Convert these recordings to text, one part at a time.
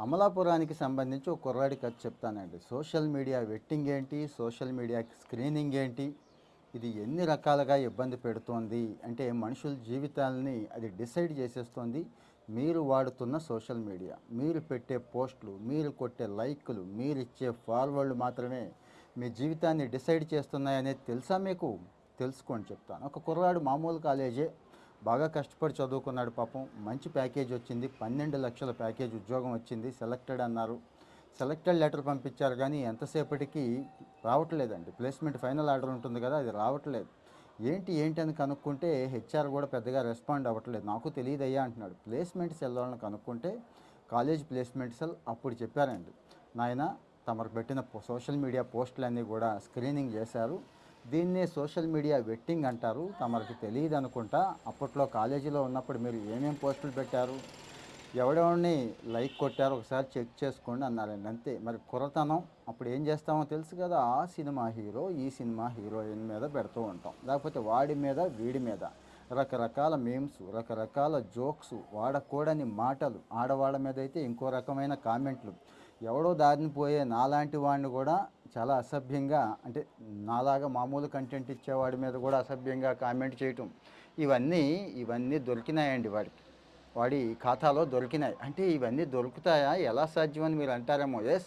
అమలాపురానికి సంబంధించి ఒక కుర్రాడి కథ చెప్తానండి. సోషల్ మీడియా వెట్టింగ్ ఏంటి? సోషల్ మీడియా స్క్రీనింగ్ ఏంటి? ఇది ఎన్ని రకాలుగా ఇబ్బంది పెడుతోంది? అంటే మనుషుల జీవితాలని అది డిసైడ్ చేసేస్తోంది. మీరు వాడుతున్న సోషల్ మీడియా మీరు పెట్టే పోస్టులు మీరు కొట్టే లైక్లు మీరు ఇచ్చే ఫార్వర్డ్లు మాత్రమే మీ జీవితాన్ని డిసైడ్ చేస్తున్నాయనేది తెలుసా మీకు? తెలుసుకోండి చెప్తాను. ఒక కుర్రాడు మామూలు కాలేజే బాగా కష్టపడి చదువుకున్నాడు పాపం. మంచి ప్యాకేజ్ వచ్చింది. పన్నెండు లక్షల ప్యాకేజ్ ఉద్యోగం వచ్చింది. సెలెక్టెడ్ అన్నారు. సెలెక్టెడ్ లెటర్ పంపించారు కానీ ఎంతసేపటికి రావట్లేదండి. ప్లేస్మెంట్ ఫైనల్ ఆర్డర్ ఉంటుంది కదా అది రావట్లేదు. ఏంటి ఏంటి అని కనుక్కుంటే హెచ్ఆర్ కూడా పెద్దగా రెస్పాండ్ అవ్వట్లేదు. నాకు తెలియదు అయ్యా అంటున్నాడు. ప్లేస్మెంట్ సెల్ వాళ్ళని కనుక్కుంటే కాలేజ్ ప్లేస్మెంట్ సెల్ అప్పుడు చెప్పారండి. నాయన తమరు పెట్టిన సోషల్ మీడియా పోస్టులన్నీ కూడా స్క్రీనింగ్ చేశారు. దీన్నే సోషల్ మీడియా వెట్టింగ్ అంటారు. తమరికి తెలియదు అనుకుంటా. అప్పట్లో కాలేజీలో ఉన్నప్పుడు మీరు ఏమేం పోస్టులు పెట్టారు? ఎవడెవడిని లైక్ కొట్టారో? ఒకసారి చెక్ చేసుకోండి అన్నారండి అంతే. మరి కుర్రతనం అప్పుడు ఏం చేస్తామో తెలుసు కదా. ఆ సినిమా హీరో ఈ సినిమా హీరోయిన్ మీద పెడుతూ ఉంటాం. లేకపోతే వాడి మీద వీడి మీద. రకరకాల మేమ్స్ రకరకాల జోక్స్ వాడకూడని మాటలు ఆడవాళ్ళ మీద అయితే ఇంకో రకమైన కామెంట్లు. ఎవడో దారిని పోయే నాలాంటి వాడిని కూడా చాలా అసభ్యంగా అంటే నాలాగా మామూలు కంటెంట్ ఇచ్చేవాడి మీద కూడా అసభ్యంగా కామెంట్ చేయటం. ఇవన్నీ ఇవన్నీ దొరికినాయండి వాడికి వాడి ఖాతాలో దొరికినాయి. అంటే ఇవన్నీ దొరుకుతాయా? ఎలా సాధ్యమని మీరు అంటారేమో? ఎస్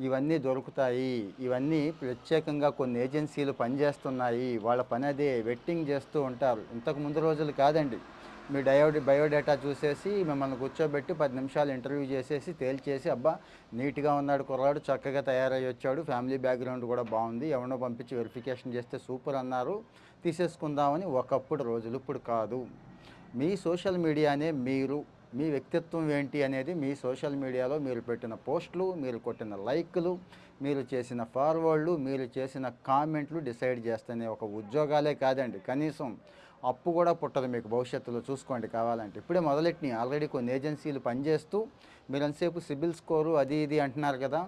ఇవన్నీ దొరుకుతాయి. ఇవన్నీ ప్రత్యేకంగా కొన్ని ఏజెన్సీలు పనిచేస్తున్నాయి. వాళ్ళ పని అదే వెట్టింగ్ చేస్తూ ఉంటారు. ఇంతకు ముందు రోజులు కాదండి. మీ డయో బయోడేటా చూసేసి మిమ్మల్ని కూర్చోబెట్టి పది నిమిషాలు ఇంటర్వ్యూ చేసేసి తేల్చేసి అబ్బా నీట్గా ఉన్నాడు కుర్రాడు చక్కగా తయారై వచ్చాడు ఫ్యామిలీ బ్యాక్గ్రౌండ్ కూడా బాగుంది ఎవరినో పంపించి వెరిఫికేషన్ చేస్తే సూపర్ అన్నారు. తీసేసుకుందామని ఒకప్పుడు రోజులు ఇప్పుడు కాదు. మీ సోషల్ మీడియానే మీరు మీ వ్యక్తిత్వం ఏంటి అనేది మీ సోషల్ మీడియాలో మీరు పెట్టిన పోస్టులు మీరు కొట్టిన లైక్లు మీరు చేసిన ఫార్వర్డ్లు మీరు చేసిన కామెంట్లు డిసైడ్ చేస్తేనే ఒక ఉద్యోగాలే కాదండి. కనీసం అప్పు కూడా పుట్టదు మీకు భవిష్యత్తులో చూసుకోండి కావాలంటే. ఇప్పుడే మొదలెట్టినాయి. ఆల్రెడీ కొన్ని ఏజెన్సీలు పనిచేస్తూ మీరు ఎంతసేపు సిబిల్ స్కోరు అది ఇది అంటున్నారు కదా.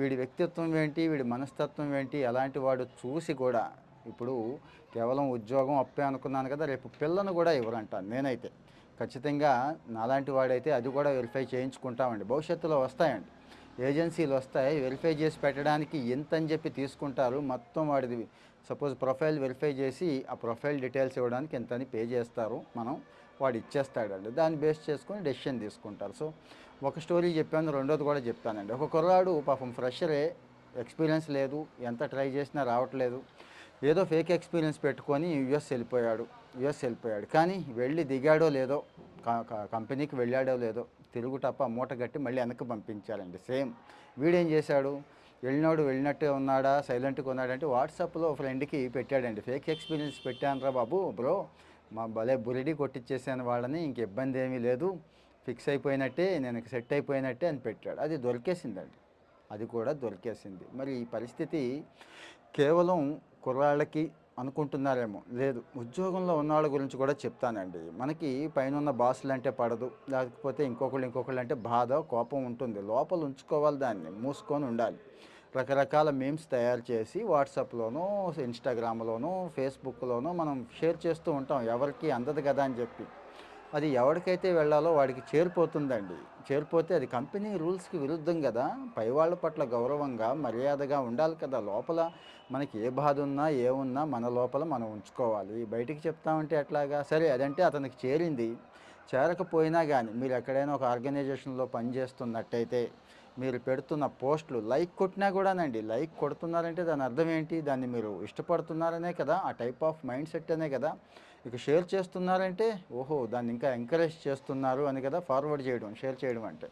వీడి వ్యక్తిత్వం ఏంటి వీడి మనస్తత్వం ఏంటి ఎలాంటి వాడు చూసి కూడా ఇప్పుడు కేవలం ఉద్యోగం అప్పే అనుకున్నాను కదా రేపు పిల్లను కూడా ఇవ్వరంటాను నేనైతే. ఖచ్చితంగా నాలాంటి వాడైతే అది కూడా వెరిఫై చేయించుకుంటామండి. భవిష్యత్తులో వస్తాయండి. ఏజెన్సీలు వస్తాయి. వెరిఫై చేసి పెట్టడానికి ఎంత అని చెప్పి తీసుకుంటారు. మొత్తం వాడిది సపోజ్ ప్రొఫైల్ వెరిఫై చేసి ఆ ప్రొఫైల్ డీటెయిల్స్ ఇవ్వడానికి ఎంత అని పే చేస్తారు. మనం వాడు ఇచ్చేస్తాడండి. దాన్ని బేస్ చేసుకొని డెసిషన్ తీసుకుంటారు. సో ఒక స్టోరీ చెప్పాను. రెండోది కూడా చెప్తానండి. ఒక కుర్రాడు పాపం ఫ్రెషరే ఎక్స్పీరియన్స్ లేదు. ఎంత ట్రై చేసినా రావట్లేదు. ఏదో ఫేక్ ఎక్స్పీరియన్స్ పెట్టుకొని యుఎస్ వెళ్ళిపోయాడు. యుఎస్ వెళ్ళిపోయాడు. కానీ వెళ్ళి దిగాడో లేదో కంపెనీకి వెళ్ళాడో లేదో తిరుగు తప్ప మూట కట్టి మళ్ళీ వెనక్కి పంపించారండి సేమ్ వీడేం చేశాడు? వెళ్ళినోడు వెళ్ళినట్టే ఉన్నాడా? సైలెంట్గా ఉన్నాడంటే వాట్సాప్లో ఫ్రెండ్కి పెట్టాడండి. ఫేక్ ఎక్స్పీరియన్స్ పెట్టానురా బాబు బ్రో. మా భలే బురిడి కొట్టించేసాను వాళ్ళని ఇంక ఇబ్బంది ఏమీ లేదు. ఫిక్స్ అయిపోయినట్టే నేను సెట్ అయిపోయినట్టే అని పెట్టాడు. అది దొరికేసిందండి. అది కూడా దొరికేసింది. మరి ఈ పరిస్థితి కేవలం కుర్రాళ్ళకి అనుకుంటున్నారేమో. లేదు ఉద్యోగంలో ఉన్నవాళ్ళ గురించి కూడా చెప్తానండి. మనకి పైన ఉన్న బాసులు అంటే పడదు. లేకపోతే ఇంకొకళ్ళు ఇంకొకళ్ళు అంటే బాధ కోపం ఉంటుంది. లోపల ఉంచుకోవాలి దాన్ని మూసుకొని ఉండాలి. రకరకాల మీమ్స్ తయారు చేసి వాట్సాప్లోనూ ఇన్స్టాగ్రామ్లోనూ ఫేస్బుక్లోనూ మనం షేర్ చేస్తూ ఉంటాం. ఎవరికి అందదు కదా అని చెప్పి. అది ఎవరికైతే వెళ్ళాలో వాడికి చేరిపోతుందండి. చేరిపోతే అది కంపెనీ రూల్స్కి విరుద్ధం కదా. పై వాళ్ళ పట్ల గౌరవంగా మర్యాదగా ఉండాలి కదా. లోపల మనకి ఏ బాధ ఉన్నా ఏమున్నా మన లోపల మనం ఉంచుకోవాలి. బయటికి చెప్తామంటే ఎట్లాగా? సరే అదంటే అతనికి చేరింది. చేరకపోయినా కానీ మీరు ఎక్కడైనా ఒక ఆర్గనైజేషన్లో పనిచేస్తున్నట్టయితే మీరు పెడుతున్న పోస్టులు లైక్ కొట్టినా కూడానండి. లైక్ కొడుతున్నారంటే దాని అర్థం ఏంటి? దాన్ని మీరు ఇష్టపడుతున్నారనే కదా ఆ టైప్ ఆఫ్ మైండ్ సెట్ అనే కదా. ఇక షేర్ చేస్తున్నారంటే ఓహో దాన్ని ఇంకా ఎంకరేజ్ చేస్తున్నారు అని కదా ఫార్వర్డ్ చేయడం షేర్ చేయడం అంటే.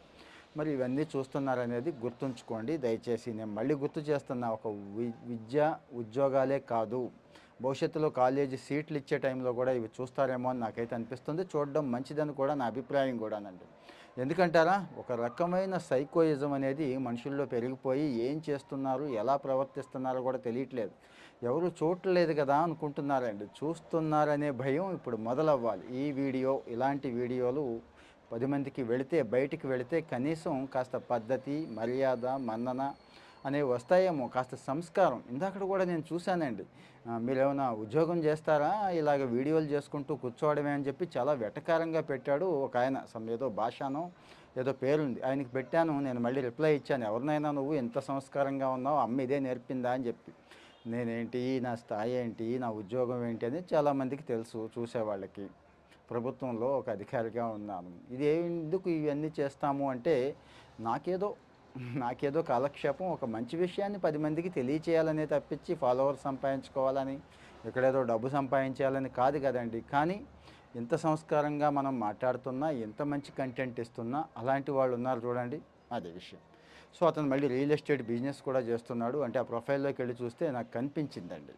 మరి ఇవన్నీ చూస్తున్నారనేది గుర్తుంచుకోండి. దయచేసి నేను మళ్ళీ గుర్తు చేస్తున్నా ఒక వి- విద్య ఉద్యోగాలే కాదు. భవిష్యత్తులో కాలేజీ సీట్లు ఇచ్చే టైంలో కూడా ఇవి చూస్తారేమో అని నాకైతే అనిపిస్తుంది. చూడడం మంచిదని కూడా నా అభిప్రాయం కూడానండి ఎందుకంటారా? ఒక రకమైన సైకోయిజం అనేది మనుషుల్లో పెరిగిపోయి ఏం చేస్తున్నారు ఎలా ప్రవర్తిస్తున్నారో కూడా తెలియట్లేదు. ఎవరు చూడలేదు కదా అనుకుంటున్నారండి. చూస్తున్నారనే భయం ఇప్పుడు మొదలవ్వాలి. ఈ వీడియో ఇలాంటి వీడియోలు పది మందికి వెళితే బయటికి వెళితే కనీసం కాస్త పద్ధతి మర్యాద మన్నన అనేవి వస్తాయేమో కాస్త సంస్కారం. ఇందాక కూడా నేను చూశానండి. మీరు ఏమైనా ఉద్యోగం చేస్తారా? ఇలాగ వీడియోలు చేసుకుంటూ కూర్చోవడమే అని చెప్పి చాలా వెటకారంగా పెట్టాడు ఒక ఆయన. సమ్ ఏదో భాషనో ఏదో పేరుంది. ఆయనకి పెట్టాను నేను మళ్ళీ రిప్లై ఇచ్చాను. ఎవరినైనా నువ్వు ఎంత సంస్కారంగా ఉన్నావు అమ్మ ఇదే నేర్పిందా అని చెప్పి. నేనేంటి నా స్థాయి ఏంటి నా ఉద్యోగం ఏంటి అనేది చాలామందికి తెలుసు చూసేవాళ్ళకి. ప్రభుత్వంలో ఒక అధికారిగా ఉన్నాను. ఇది ఎందుకు ఇవన్నీ చేస్తాము అంటే నాకేదో నాకేదో కాలక్షేపం ఒక మంచి విషయాన్ని పది మందికి తెలియచేయాలని తప్పించి ఫాలోవర్స్ సంపాదించుకోవాలని ఎక్కడేదో డబ్బు సంపాదించాలని కాదు కదండి. కానీ ఎంత సంస్కారంగా మనం మాట్లాడుతున్నా ఎంత మంచి కంటెంట్ ఇస్తున్నా అలాంటి వాళ్ళు ఉన్నారు చూడండి అదే విషయం. సో అతను మళ్ళీ రియల్ ఎస్టేట్ బిజినెస్ కూడా చేస్తున్నాడు. అంటే ఆ ప్రొఫైల్లోకి వెళ్ళి చూస్తే నాకు కనిపించిందండి.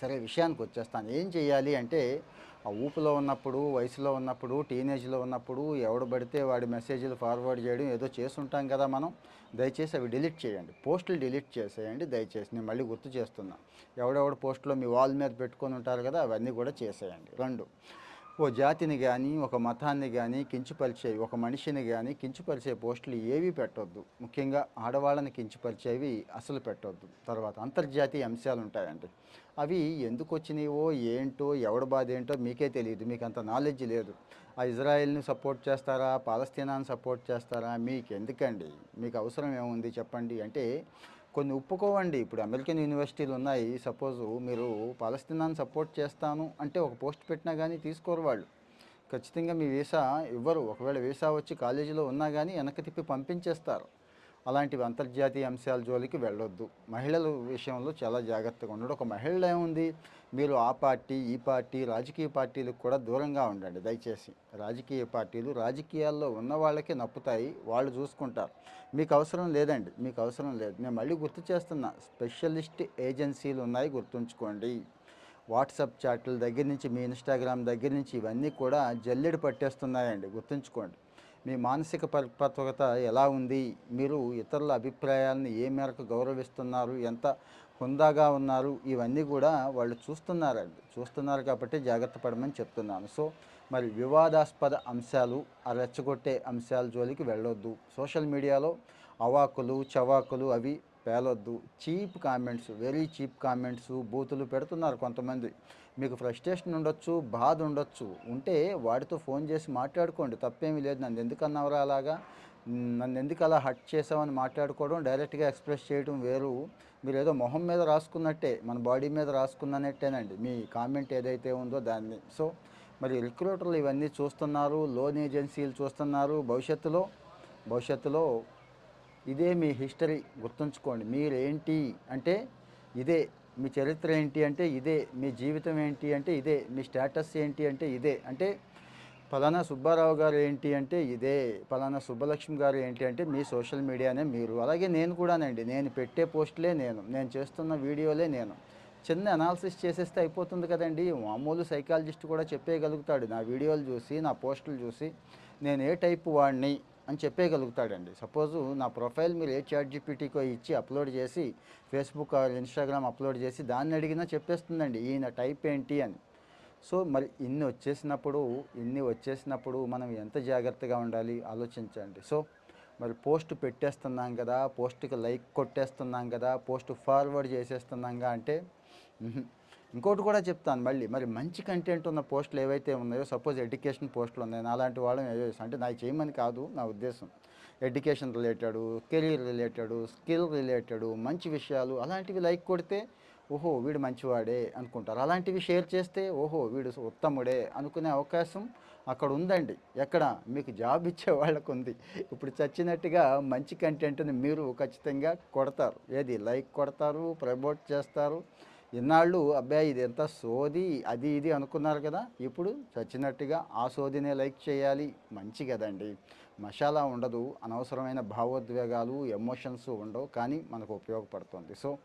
సరే విషయానికి వచ్చేస్తాను. ఏం చేయాలి అంటే ఆ ఊపులో ఉన్నప్పుడు వయసులో ఉన్నప్పుడు టీనేజ్లో ఉన్నప్పుడు ఎవడు పడితే వాడి మెసేజ్లు ఫార్వర్డ్ చేయడం ఏదో చేస్తుంటాం కదా మనం. దయచేసి అవి డిలీట్ చేయండి. పోస్టులు డిలీట్ చేసేయండి దయచేసి. నేను మళ్ళీ గుర్తు చేస్తున్నా. ఎవడెవడు పోస్టులో మీ వాల్ మీద పెట్టుకొని ఉంటారు కదా అవన్నీ కూడా చేసేయండి. రెండు ఓ జాతిని కానీ ఒక మతాన్ని కానీ కించుపరిచే ఒక మనిషిని కానీ కించుపరిచే పోస్టులు ఏవి పెట్టొద్దు. ముఖ్యంగా ఆడవాళ్ళని కించుపరిచేవి అసలు పెట్టొద్దు. తర్వాత అంతర్జాతీయ అంశాలు ఉంటాయండి. అవి ఎందుకు వచ్చినాయో ఏంటో ఎవడ బాధ ఏంటో మీకే తెలియదు. మీకు అంత నాలెడ్జ్ లేదు. ఆ ఇజ్రాయెల్ని సపోర్ట్ చేస్తారా? పాలస్తీనాని సపోర్ట్ చేస్తారా? మీకు ఎందుకండి మీకు అవసరం ఏముంది చెప్పండి అంటే కొన్ని ఒప్పుకోవండి. ఇప్పుడు అమెరికన్ యూనివర్సిటీలు ఉన్నాయి. సపోజు మీరు పాలస్తీనాన్ని సపోర్ట్ చేస్తాను అంటే ఒక పోస్ట్ పెట్టినా కానీ తీసుకోరు వాళ్ళు. ఖచ్చితంగా మీ వీసా ఇవ్వరు. ఒకవేళ వీసా వచ్చి కాలేజీలో ఉన్నా కానీ వెనక్కి తిప్పి పంపించేస్తారు. అలాంటివి అంతర్జాతీయ అంశాల జోలికి వెళ్ళొద్దు. మహిళల విషయంలో చాలా జాగ్రత్తగా ఉండడం. ఒక మహిళ ఏముంది? మీరు ఆ పార్టీ ఈ పార్టీ రాజకీయ పార్టీలకు కూడా దూరంగా ఉండండి. దయచేసి రాజకీయ పార్టీలు రాజకీయాల్లో ఉన్న వాళ్ళకే నప్పుతాయి. వాళ్ళు చూసుకుంటారు. మీకు అవసరం లేదండి. మీకు అవసరం లేదు. నేను మళ్ళీ గుర్తు చేస్తున్నా. స్పెషలిస్ట్ ఏజెన్సీలు ఉన్నాయి. గుర్తుంచుకోండి. వాట్సాప్ చాట్ల దగ్గర నుంచి మీ ఇన్స్టాగ్రామ్ దగ్గర నుంచి ఇవన్నీ కూడా జల్లెడు పట్టేస్తున్నాయండి. గుర్తుంచుకోండి. మీ మానసిక పరిపక్వత ఎలా ఉంది? మీరు ఇతరుల అభిప్రాయాలను ఏ మేరకు గౌరవిస్తున్నారు? ఎంత హుందాగా ఉన్నారు? ఇవన్నీ కూడా వాళ్ళు చూస్తున్నారండి. చూస్తున్నారు కాబట్టి జాగ్రత్త పడమని చెప్తున్నాను. సో మరి వివాదాస్పద అంశాలు ఆ రెచ్చగొట్టే అంశాల జోలికి వెళ్ళొద్దు. సోషల్ మీడియాలో అవాకులు చవాకులు అవి పేలొద్దు. Cheap comments very cheap comments బూతులు పెడుతున్నారు కొంతమంది. మీకు ఫ్రస్ట్రేషన్ ఉండొచ్చు బాధ ఉండొచ్చు. ఉంటే వాడితో ఫోన్ చేసి మాట్లాడుకోండి. తప్పేమీ లేదు. నన్ను ఎందుకు అన్నవరా అలాగా? నన్ను ఎందుకు అలా హట్ చేసామని మాట్లాడుకోవడం డైరెక్ట్గా ఎక్స్ప్రెస్ చేయడం వేరు. మీరు ఏదో మొహం మీద రాసుకున్నట్టే మన బాడీ మీద రాసుకున్నట్టేనండి మీ కామెంట్ ఏదైతే ఉందో దాన్ని. సో మరి రిక్రూటర్లు ఇవన్నీ చూస్తున్నారు లోన్ ఏజెన్సీలు చూస్తున్నారు. భవిష్యత్తులో భవిష్యత్తులో ఇదే మీ హిస్టరీ గుర్తుంచుకోండి. మీరేంటి? అంటే ఇదే మీ చరిత్ర ఏంటి అంటే ఇదే మీ జీవితం ఏంటి అంటే ఇదే మీ స్టేటస్ ఏంటి అంటే ఇదే. అంటే ఫలానా సుబ్బారావు గారు ఏంటి అంటే ఇదే ఫలానా సుబ్బలక్ష్మి గారు ఏంటి అంటే మీ సోషల్ మీడియానే మీరు. అలాగే నేను కూడానండి నేను పెట్టే పోస్టులే నేను నేను చేస్తున్న వీడియోలే నేను. చిన్న అనాలిసిస్ చేసేస్తే అయిపోతుంది కదండి. మామూలు సైకాలజిస్ట్ కూడా చెప్పేయగలుగుతాడు. నా వీడియోలు చూసి నా పోస్టులు చూసి. నేను ఏ టైప్ వాడిని? అని చెప్పేయగలుగుతాడండి. సపోజు నా ప్రొఫైల్ మీరు ఏ చాట్ జీపీటీకో ఇచ్చి అప్లోడ్ చేసి ఫేస్బుక్ ఇన్స్టాగ్రామ్ అప్లోడ్ చేసి దాన్ని అడిగినా చెప్పేస్తుందండి ఈయన టైప్ ఏంటి అని. సో మరి ఇన్ని వచ్చేసినప్పుడు ఇన్ని వచ్చేసినప్పుడు మనం ఎంత జాగ్రత్తగా ఉండాలి? ఆలోచించండి. సో మరి పోస్ట్ పెట్టేస్తున్నాం కదా పోస్ట్కి లైక్ కొట్టేస్తున్నాం కదా పోస్ట్ ఫార్వర్డ్ చేసేస్తున్నాం అంటే ఇంకోటి కూడా చెప్తాను మళ్ళీ. మరి మంచి కంటెంట్ ఉన్న పోస్టులు ఏవైతే ఉన్నాయో సపోజ్ ఎడ్యుకేషన్ పోస్టులు ఉన్నాయి అలాంటి వాళ్ళని ఏవో అంటే నాకు చేయమని కాదు నా ఉద్దేశం. Education related career related skill related మంచి విషయాలు అలాంటివి లైక్ కొడితే ఓహో వీడు మంచివాడే అనుకుంటారు. అలాంటివి షేర్ చేస్తే ఓహో వీడు ఉత్తముడే అనుకునే అవకాశం అక్కడ ఉందండి. ఎక్కడ? మీకు జాబ్ ఇచ్చే వాళ్ళకు ఉంది. ఇప్పుడు చచ్చినట్టుగా మంచి కంటెంట్ని మీరు ఖచ్చితంగా కొడతారు. ఏది? లైక్ కొడతారు ప్రమోట్ చేస్తారు. ఇన్నాళ్ళు అబ్బాయి ఇది ఎంత సోది అది ఇది అనుకున్నారు కదా? ఇప్పుడు చచ్చినట్టుగా ఆ సోదినే లైక్ చేయాలి. మంచి కదండి. మసాలా ఉండదు అనవసరమైన భావోద్వేగాలు ఎమోషన్స్ ఉండవు కానీ మనకు ఉపయోగపడుతుంది. సో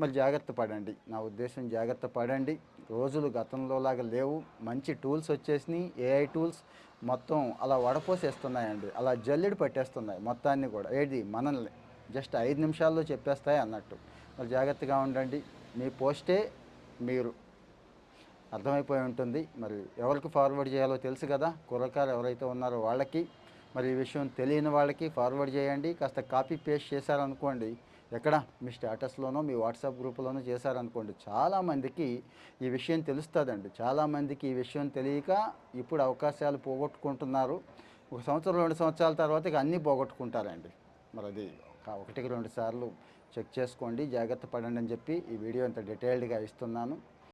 మరి జాగ్రత్త పడండి. నా ఉద్దేశం జాగ్రత్త పడండి. రోజులు గతంలో లాగా లేవు. మంచి టూల్స్ వచ్చేసినాయి. ఏఐ టూల్స్ మొత్తం అలా వడపోసేస్తున్నాయండి. అలా జల్లెడు పట్టేస్తున్నాయి మొత్తాన్ని కూడా. ఏది? మనల్ని. జస్ట్ ఐదు నిమిషాల్లో చెప్పేస్తాయి అన్నట్టు. మరి జాగ్రత్తగా ఉండండి. మీ పోస్టే మీరు. అర్థమైపోయి ఉంటుంది. మరి ఎవరికి ఫార్వర్డ్ చేయాలో తెలుసు కదా. కుర్రకారు ఎవరైతే ఉన్నారో వాళ్ళకి. మరి ఈ విషయం తెలియని వాళ్ళకి ఫార్వర్డ్ చేయండి. కాస్త కాపీ పేస్ట్ చేశారనుకోండి. ఎక్కడ? మీ స్టేటస్లోనో మీ వాట్సాప్ గ్రూపులోనో చేశారనుకోండి. చాలామందికి ఈ విషయం తెలుస్తుందండి. చాలామందికి ఈ విషయం తెలియక ఇప్పుడు అవకాశాలు పోగొట్టుకుంటున్నారు. ఒక సంవత్సరం రెండు సంవత్సరాల తర్వాత ఇక అన్నీ పోగొట్టుకుంటారండి. మరి అది ఒకటికి రెండు సార్లు చెక్ చేసుకోండి జాగ్రత్త పడండి అని చెప్పి ఈ వీడియో ఇంత డీటెయిల్డ్గా ఇస్తున్నాను.